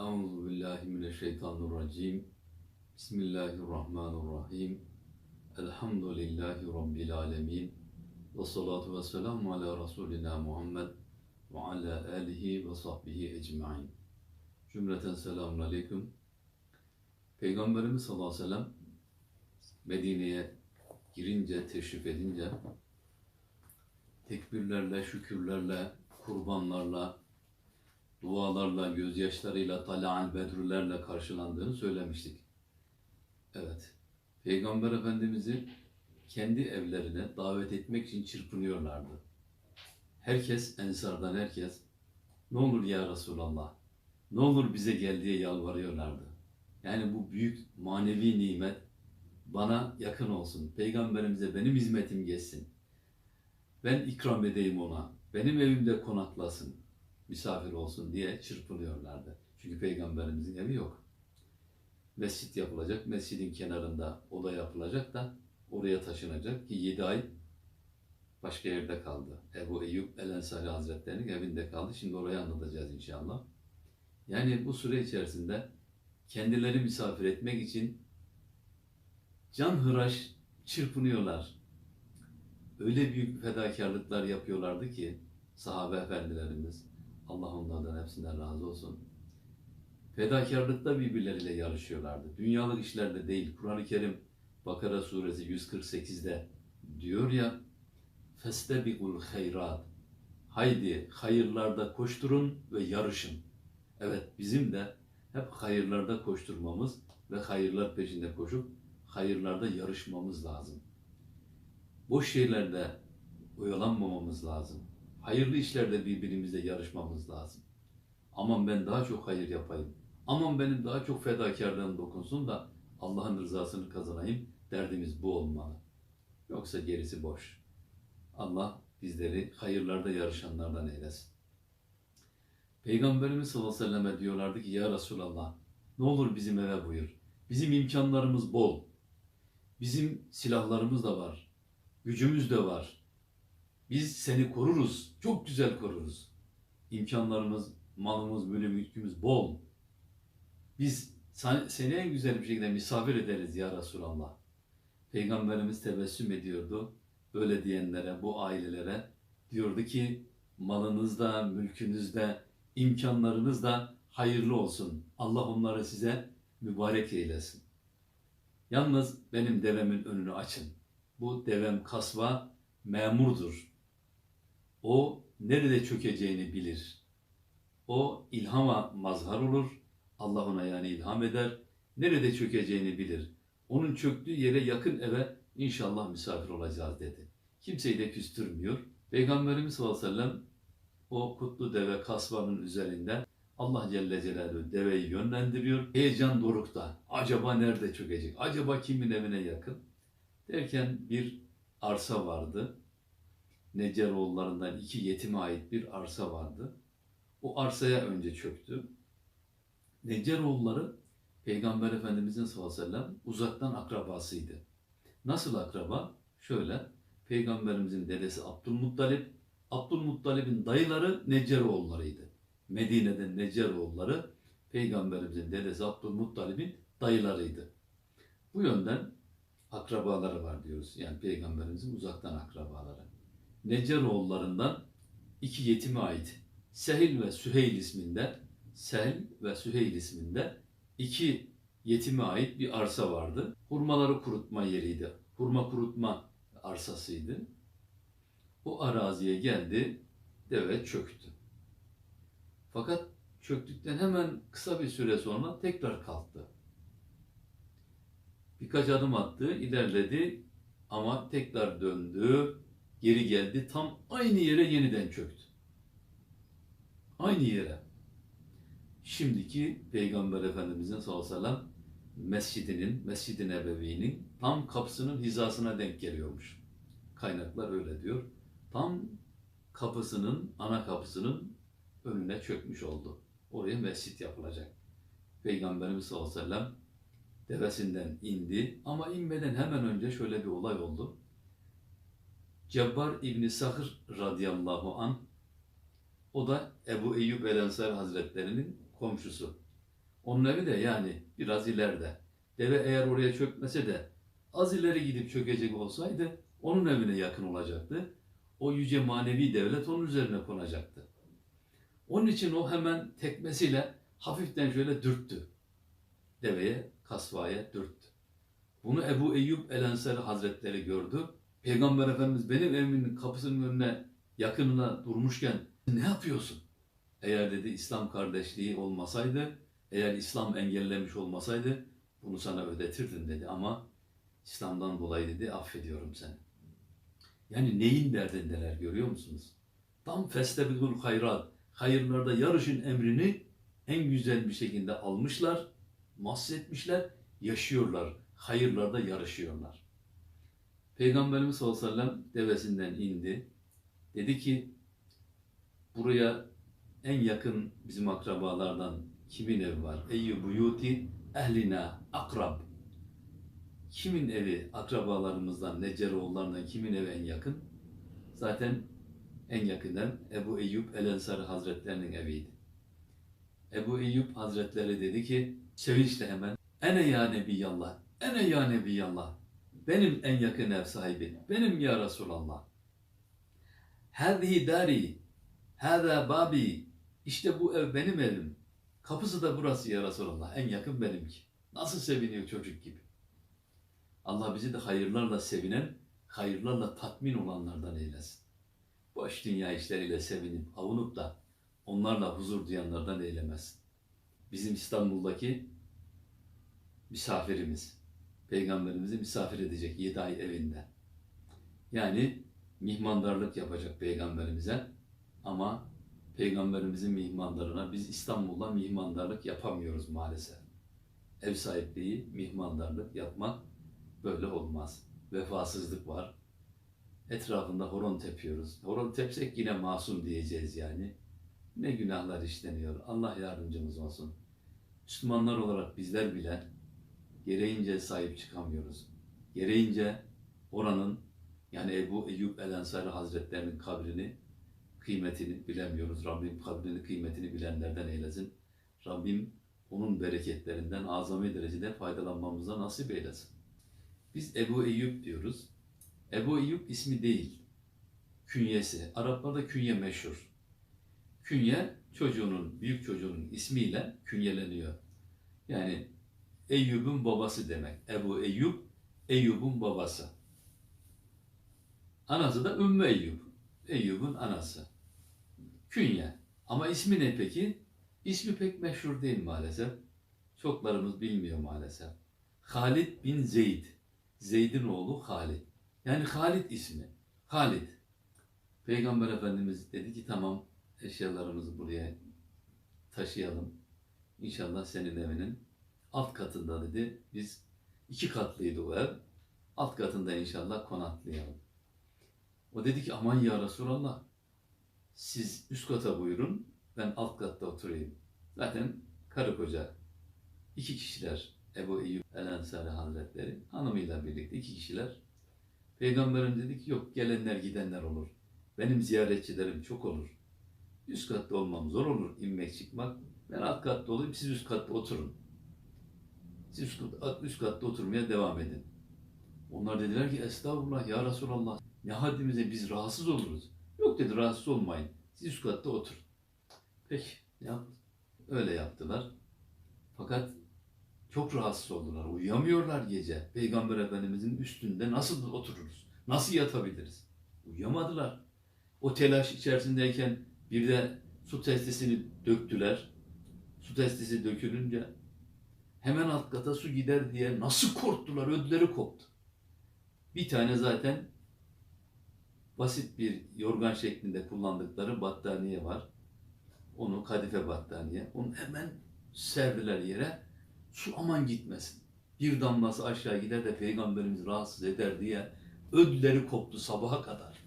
Euzu billahi mineşşeytanirracim. Bismillahirrahmanirrahim. Elhamdülillahi rabbil alamin. Ve salatu ve selamu ala Resulina Muhammed ve ala alihi ve sahbihi ecmaîn. Cümleten selamun aleyküm. Peygamberimiz sallallahu aleyhi ve sellem Medine'ye girince, teşrif edince tekbirlerle, şükürlerle, kurbanlarla, dualarla, gözyaşlarıyla, tala'al bedrülerle karşılandığını söylemiştik. Evet, Peygamber Efendimiz'i kendi evlerine davet etmek için çırpınıyorlardı. Herkes, ensardan herkes, ne olur ya Resulallah, ne olur bize gel diye yalvarıyorlardı. Yani bu büyük manevi nimet bana yakın olsun. Peygamberimize benim hizmetim geçsin. Ben ikram edeyim ona. Benim evimde konaklasın. Misafir olsun diye çırpınıyorlardı. Çünkü peygamberimizin evi yok. Mescit yapılacak. Mescidin kenarında oda yapılacak da oraya taşınacak ki 7 ay başka yerde kaldı. Ebu Eyyub El Ensari Hazretleri'nin evinde kaldı. Şimdi orayı anlatacağız inşallah. Yani bu süre içerisinde kendileri misafir etmek için can hıraş çırpınıyorlar. Öyle büyük fedakarlıklar yapıyorlardı ki sahabe efendilerimiz, Allah onlardan hepsinden razı olsun. Fedakarlıkta birbirleriyle yarışıyorlardı. Dünyalık işlerde değil. Kur'an-ı Kerim Bakara suresi 148'de diyor ya Festebikul hayrat Haydi hayırlarda koşturun ve yarışın. Evet bizim de hep hayırlarda koşturmamız ve hayırlar peşinde koşup hayırlarda yarışmamız lazım. Boş şeylerde oyalanmamamız lazım. Hayırlı işlerde birbirimizle yarışmamız lazım. Aman ben daha çok hayır yapayım. Aman benim daha çok fedakarlığım dokunsun da Allah'ın rızasını kazanayım. Derdimiz bu olmalı. Yoksa gerisi boş. Allah bizleri hayırlarda yarışanlardan eylesin. Peygamberimiz sallallahu aleyhi ve selleme diyorlardı ki ya Resulallah ne olur bizim eve buyur. Bizim imkanlarımız bol. Bizim silahlarımız da var. Gücümüz de var. Biz seni koruruz. Çok güzel koruruz. İmkanlarımız, malımız, mülkümüz bol. Biz seni en güzel bir şekilde misafir ederiz ya Resulallah. Peygamberimiz tebessüm ediyordu. Böyle diyenlere, bu ailelere diyordu ki malınızda, mülkünüzde, imkanlarınızda hayırlı olsun. Allah onları size mübarek eylesin. Yalnız benim devemin önünü açın. Bu devem kasva memurdur. O nerede çökeceğini bilir. O ilhama mazhar olur. Allah ona yani ilham eder. Nerede çökeceğini bilir. Onun çöktüğü yere yakın eve inşallah misafir olacağız dedi. Kimseyi de küstürmüyor. Peygamberimiz sallallahu aleyhi ve sellem o kutlu deve kasvanın üzerinde Allah Celle Celaluhu deveyi yönlendiriyor. Heyecan dorukta. Acaba nerede çökecek? Acaba kimin evine yakın? Derken bir arsa vardı. Neceroğullarından iki yetime ait bir arsa vardı. O arsaya önce çöktü. Neceroğulları Peygamber Efendimizin sallallahu aleyhi ve sellem uzaktan akrabasıydı. Nasıl akraba? Şöyle, Peygamberimizin dedesi Abdülmuttalip, Abdülmuttalip'in dayıları Neceroğullarıydı. Medine'den Neceroğulları Peygamberimizin dedesi Abdülmuttalib'in dayılarıydı. Bu yönden akrabaları var diyoruz. Yani Peygamberimizin uzaktan akrabaları. Neceroğullarından iki yetime ait Sehil ve Süheyl isminde Sehil ve Süheyl isminde iki yetime ait bir arsa vardı. Hurmaları kurutma yeriydi. Hurma kurutma arsasıydı. O araziye geldi, deve çöktü. Fakat çöktükten hemen kısa bir süre sonra tekrar kalktı. Birkaç adım attı, ilerledi ama tekrar döndü, geri geldi, tam aynı yere yeniden çöktü. Aynı yere. Şimdiki Peygamber Efendimizin sallallahu aleyhi ve sellem mescidinin, Mescid-i Nebevi'nin tam kapısının hizasına denk geliyormuş. Kaynaklar öyle diyor. Tam kapısının, ana kapısının önüne çökmüş oldu. Oraya mescit yapılacak. Peygamberimiz sallallahu aleyhi ve sellem devesinden indi ama inmeden hemen önce şöyle bir olay oldu. Cebbar İbni Sahır radıyallahu an o da Ebu Eyyub El Ensar Hazretlerinin komşusu. Onun evi de yani biraz ileride. Deve eğer oraya çökmese de az ileri gidip çökecek olsaydı onun evine yakın olacaktı. O yüce manevi devlet onun üzerine konacaktı. Onun için o hemen tekmesiyle hafiften şöyle dürttü. Deveye, kasvaya dürttü. Bunu Ebu Eyyub El Ensari Hazretleri gördü. Peygamber Efendimiz benim evimin kapısının önüne yakınına durmuşken ne yapıyorsun? Eğer dedi İslam kardeşliği olmasaydı, eğer İslam engellemiş olmasaydı bunu sana ödetirdim dedi ama İslam'dan dolayı dedi affediyorum seni. Yani neyin derdindeler görüyor musunuz? Tam festebidul hayrat, hayırlarda yarışın emrini en güzel bir şekilde almışlar, mahsetmişler, yaşıyorlar, hayırlarda yarışıyorlar. Peygamberimiz sallallahu aleyhi ve sellem devesinden indi. Dedi ki buraya en yakın bizim akrabalardan kimin evi var? Eyyü buyuti ehlina akrab. Kimin evi akrabalarımızdan, Neceroğullarından kimin evi en yakın? Zaten en yakından Ebu Eyyub El Ensari Hazretlerinin eviydi. Ebu Eyyub Hazretleri dedi ki sevinçle hemen Ene ya Nebiyallah, ene ya Nebiyallah. Benim en yakın ev sahibi, benim ya Resulallah. Hâzihi dari, hâzâ babi. İşte bu ev benim evim. Kapısı da burası ya Resulallah. En yakın benimki. Nasıl seviniyor çocuk gibi. Allah bizi de hayırlarla sevinen, hayırlarla tatmin olanlardan eylesin. Boş dünya işleriyle sevinip, avunup da onlarla huzur duyanlardan eylemesin. Bizim İstanbul'daki misafirimiz, Peygamberimizi misafir edecek 7 ay evinde. Yani mihmandarlık yapacak Peygamberimize ama Peygamberimizin mihmandarına biz İstanbul'da mihmandarlık yapamıyoruz maalesef. Ev sahipliği, mihmandarlık yapmak böyle olmaz. Vefasızlık var. Etrafında horon tepiyoruz. Horon tepsek yine masum diyeceğiz yani. Ne günahlar işleniyor. Allah yardımcımız olsun. Müslümanlar olarak bizler bile gereğince sahip çıkamıyoruz. Gereğince oranın yani Ebu Eyyub El Ensari Hazretlerinin kabrini, kıymetini bilemiyoruz. Rabbim kabrini, kıymetini bilenlerden eylesin. Rabbim onun bereketlerinden azami derecede faydalanmamıza nasip eylesin. Biz Ebu Eyyub diyoruz. Ebu Eyyub ismi değil, künyesi. Araplarda künye meşhur. Künye çocuğunun, büyük çocuğunun ismiyle künyeleniyor. Yani Eyyub'un babası demek. Ebu Eyyub, Eyyub'un babası. Anası da Ümmü Eyyub. Eyyub'un anası. Künye. Ama ismi ne peki? İsmi pek meşhur değil maalesef. Çoklarımız bilmiyor maalesef. Halid bin Zeyd. Zeyd'in oğlu Halid. Yani Halid ismi. Halid. Peygamber Efendimiz dedi ki tamam eşyalarımızı buraya taşıyalım. İnşallah senin evinin alt katında dedi. Biz iki katlıydı o ev. Alt katında inşallah konaklayalım. O dedi ki aman ya Resulallah siz üst kata buyurun ben alt katta oturayım. Zaten karı koca iki kişiler Ebu Eyyub El Ensari Hazretleri hanımıyla birlikte iki kişiler. Peygamberim dedi ki yok gelenler gidenler olur. Benim ziyaretçilerim çok olur. Üst katta olmam zor olur inmek çıkmak. Ben alt katta olayım siz üst katta oturun. Siz üst, üst katta oturmaya devam edin. Onlar dediler ki estağfurullah ya Resulallah ne haddimize biz rahatsız oluruz. Yok dedi rahatsız olmayın. Siz üst katta oturun. Peki yap. Öyle yaptılar. Fakat çok rahatsız oldular. Uyuyamıyorlar gece. Peygamber Efendimizin üstünde nasıl otururuz? Nasıl yatabiliriz? Uyuyamadılar. O telaş içerisindeyken bir de su testisini döktüler. Su testisi dökülünce hemen alt kata su gider diye nasıl korktular, ödleri koptu. Bir tane zaten basit bir yorgan şeklinde kullandıkları battaniye var. Onu kadife battaniye. Onu hemen serdiler yere. Su aman gitmesin. Bir damlası aşağı gider de peygamberimiz rahatsız eder diye ödleri koptu sabaha kadar.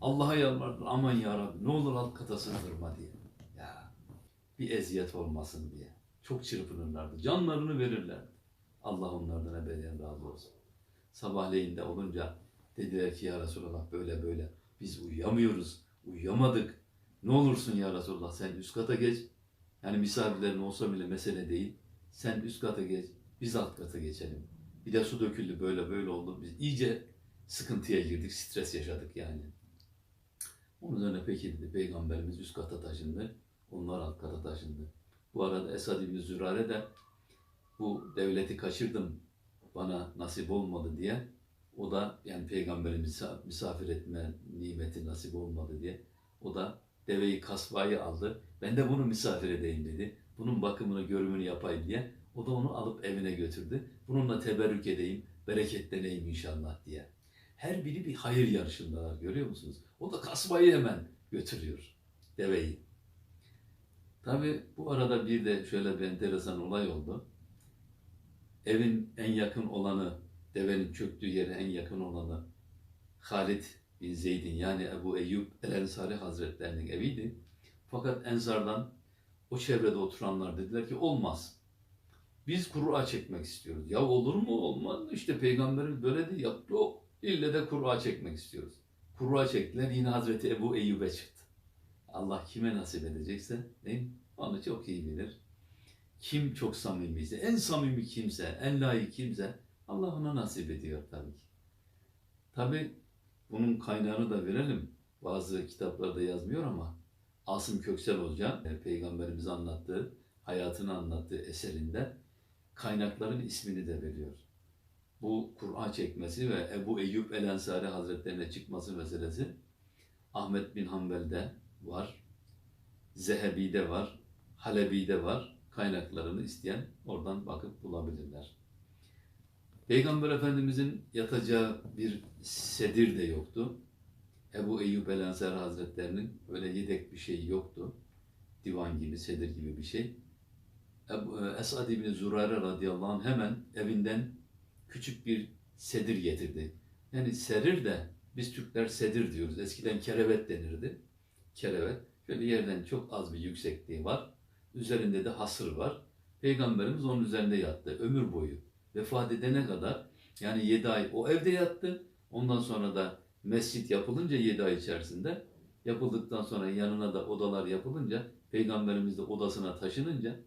Allah'a yalvardılar aman ya Rabbi ne olur alt kata sığdırma diye. Ya bir eziyet olmasın diye. Çok çırpınırlardı. Canlarını verirlerdi. Allah onlardan ebediyen razı olsun. Sabahleyin de olunca dediler ki ya Resulallah böyle böyle biz uyuyamıyoruz. Uyuyamadık. Ne olursun ya Resulallah sen üst kata geç. Yani misafirlerin olsa bile mesele değil. Sen üst kata geç, biz alt kata geçelim. Bir de su döküldü böyle böyle oldu. Biz iyice sıkıntıya girdik, stres yaşadık yani. Onun üzerine peki dedi Peygamberimiz üst kata taşındı. Onlar alt kata taşındı. Bu arada Esad İbni Zürare de bu devleti kaçırdım bana nasip olmadı diye o da yani peygamberimizi misafir etme nimeti nasip olmadı diye o da deveyi kasvayı aldı. Ben de bunu misafir edeyim dedi. Bunun bakımını, görümünü yapayım diye. O da onu alıp evine götürdü. Bununla teberrük edeyim, bereketleneyim inşallah diye. Her biri bir hayır yarışındalar görüyor musunuz? O da kasvayı hemen götürüyor, deveyi. Tabi bu arada bir de şöyle bir enteresan olay oldu. Evin en yakın olanı, devenin çöktüğü yere en yakın olanı Halid bin Zeyd'in yani Ebu Eyyub El Ensari Hazretlerinin eviydi. Fakat Ensar'dan o çevrede oturanlar dediler ki olmaz. Biz Kur'a çekmek istiyoruz. Ya olur mu olmaz mı? İşte peygamberimiz böyle de yaptı. Yok. İlle de Kur'a çekmek istiyoruz. Kur'a çektiler. Yine Hazreti Ebu Eyyub'e çıktı. Allah kime nasip edecekse değil mi? Onu çok iyi bilir. Kim çok samimiyse, en samimi kimse, en layık kimse Allah ona nasip ediyor tabii ki. Tabii bunun kaynağını da verelim. Bazı kitaplarda yazmıyor ama Asım Köksel Hoca e, peygamberimiz anlattığı, hayatını anlattığı eserinde kaynakların ismini de veriyor. Bu Kur'an çekmesi ve Ebu Eyyub El Ensari Hazretlerine çıkması meselesi Ahmet bin Hanbel'de var, Zehebi'de var, Halebi'de var. Kaynaklarını isteyen oradan bakıp bulabilirler. Peygamber Efendimizin yatacağı bir sedir de yoktu. Ebu Eyyub El Ensari Hazretlerinin öyle yedek bir şey yoktu. Divan gibi, sedir gibi bir şey. Ebu, e, Esad İbni Zurare radıyallahu anh hemen evinden küçük bir sedir getirdi. Yani serir de biz Türkler sedir diyoruz. Eskiden kerevet denirdi. Kerevet. Şöyle yerden çok az bir yüksekliği var. Üzerinde de hasır var. Peygamberimiz onun üzerinde yattı ömür boyu. Vefat edene kadar yani 7 ay o evde yattı. Ondan sonra da mescit yapılınca 7 ay içerisinde yapıldıktan sonra yanına da odalar yapılınca Peygamberimiz de odasına taşınınca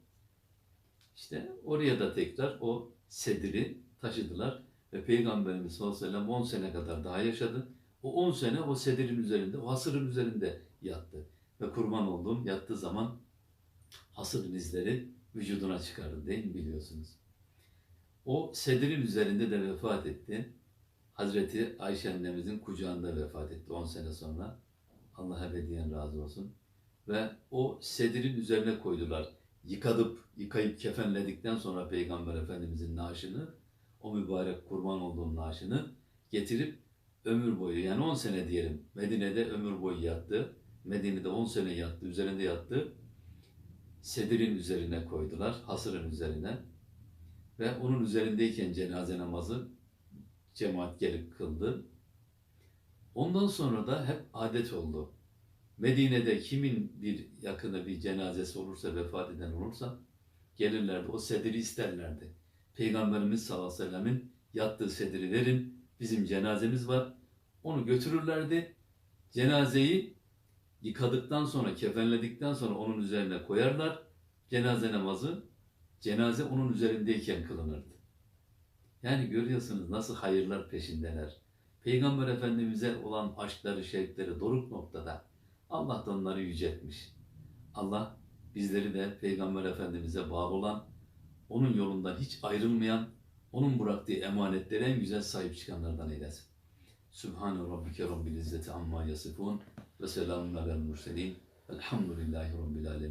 işte oraya da tekrar o sediri taşıdılar. Ve Peygamberimiz sallallahu aleyhi ve sellem 10 sene kadar daha yaşadı. O 10 sene o sedirin üzerinde, o hasırın üzerinde yattı. Ve kurban olduğum yattığı zaman hasırın izleri vücuduna çıkardı değil mi biliyorsunuz. O sedirin üzerinde de vefat etti. Hazreti Ayşe annemizin kucağında vefat etti 10 sene sonra. Allah ebediyen razı olsun. Ve o sedirin üzerine koydular. Yıkadıp, yıkayıp kefenledikten sonra Peygamber Efendimizin naaşını, o mübarek kurban olduğum naaşını getirip ömür boyu yani 10 sene diyelim Medine'de ömür boyu yattı. Medine'de 10 sene yattı, üzerinde yattı. Sedirin üzerine koydular, hasırın üzerine. Ve onun üzerindeyken cenaze namazı cemaat gelip kıldı. Ondan sonra da hep adet oldu. Medine'de kimin bir yakını bir cenazesi olursa, vefat eden olursa gelirlerdi, o sediri isterlerdi. Peygamberimiz sallallahu aleyhi ve sellemin yattığı sediri verin, bizim cenazemiz var. Onu götürürlerdi. Cenazeyi yıkadıktan sonra, kefenledikten sonra onun üzerine koyarlar. Cenaze namazı, cenaze onun üzerindeyken kılınırdı. Yani görüyorsunuz nasıl hayırlar peşindeler. Peygamber Efendimiz'e olan aşkları, şevkleri doruk noktada. Allah da onları yüceltmiş. Allah bizleri de Peygamber Efendimiz'e bağlı olan, onun yolundan hiç ayrılmayan, onun bıraktığı emanetlere en güzel sahip çıkanlardan eylesin. Sübhane Rabbike Rabbil İzzeti Amma Yasifun ve selamun alel murselin. Elhamdülillahi Rabbil Alemin.